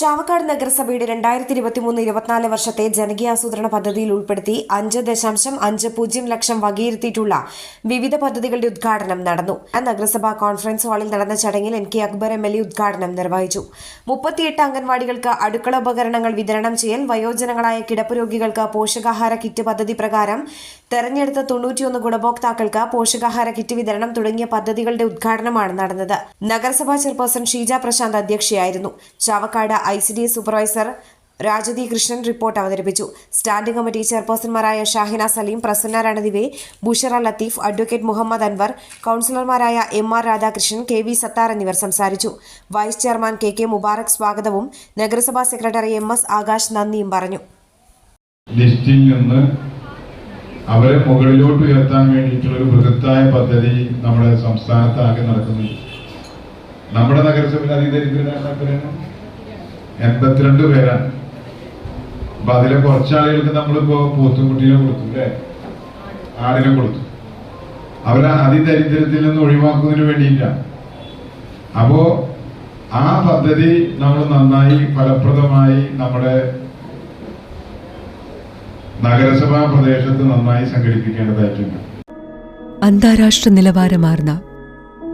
Chavakkad നഗരസഭയുടെ രണ്ടായിരത്തി ഇരുപത്തിമൂന്ന് ഇരുപത്തിനാല് വർഷത്തെ ജനകീയാസൂത്രണ പദ്ധതിയിൽ ഉൾപ്പെടുത്തി അഞ്ച് ദശാംശം അഞ്ച് പൂജ്യം ലക്ഷം വകയിരുത്തിയിട്ടുള്ള വിവിധ പദ്ധതികളുടെ ഉദ്ഘാടനം നടന്നു. നഗരസഭാ കോൺഫറൻസ് ഹാളിൽ നടന്ന ചടങ്ങിൽ N K Akbar M L A ഉദ്ഘാടനം നിർവഹിച്ചു. മുപ്പത്തിയെട്ട് അംഗൻവാടികൾക്ക് അടുക്കള ഉപകരണങ്ങൾ വിതരണം ചെയ്യൽ വയോജനങ്ങളായ കിടപ്പ് രോഗികൾക്ക് പോഷകാഹാര കിറ്റ് പദ്ധതി പ്രകാരം തെരഞ്ഞെടുത്ത തൊണ്ണൂറ്റിയൊന്ന് ഗുണഭോക്താക്കൾക്ക് പോഷകാഹാര കിറ്റ് വിതരണം തുടങ്ങിയ പദ്ധതികളുടെ ഉദ്ഘാടനമാണ് നടന്നത്. നഗരസഭാ chairperson Sheeja Prashanth അധ്യക്ഷയായിരുന്നു. Chavakkad I C D supervisor Rajathi Krishnan report അവതരിപ്പിച്ചു. സ്റ്റാൻഡിംഗ് കമ്മിറ്റി ചെയർപേഴ്സൺമാരായ ഷാഹിന സലീം പ്രസന്ന രണദിവെ ബുഷറ ലത്തീഫ് അഡ്വക്കേറ്റ് മുഹമ്മദ് അൻവർ കൗൺസിലർമാരായ M R Radhakrishnan K V Sathar എന്നിവർ സംസാരിച്ചു. Vice chairman K K Mubarak സ്വാഗതവും നഗരസഭാ സെക്രട്ടറി എം എസ് ആകാശ് നന്ദിയും പറഞ്ഞു. ലിസ്റ്റിൽ നിന്ന് അവരെ മുകളിലോട്ട് ഉയർത്താൻ വേണ്ടിയിട്ടുള്ള ഒരു ബൃഹത്തായ പദ്ധതി നമ്മുടെ നടക്കുന്നുണ്ട്. നമ്മുടെ നഗരസഭയിൽ അതിദരിദ്രരാണ് എൺപത്തിരണ്ട് പേരാണ്. അപ്പൊ അതിലെ കുറച്ചാളുകൾക്ക് നമ്മളിപ്പോ പോത്തുംകുട്ടിയിലും കൊടുത്തു അല്ലെ? ആടിനെ കൊടുത്തു. അവരെ അതിദരിദ്രത്തിൽ നിന്ന് ഒഴിവാക്കുന്നതിന് വേണ്ടിയിട്ടാണ് അപ്പോ ആ പദ്ധതി നമ്മൾ നന്നായി ഫലപ്രദമായി നമ്മുടെ നഗരസഭാ പ്രദേശത്ത് നന്നായി സംഘടിപ്പിക്കേണ്ടതായിട്ടുണ്ട്. അന്താരാഷ്ട്ര നിലവാരമാർന്ന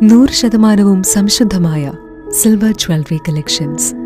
നൂറ് ശതമാനവും സംശുദ്ധമായ silver jewellery collections.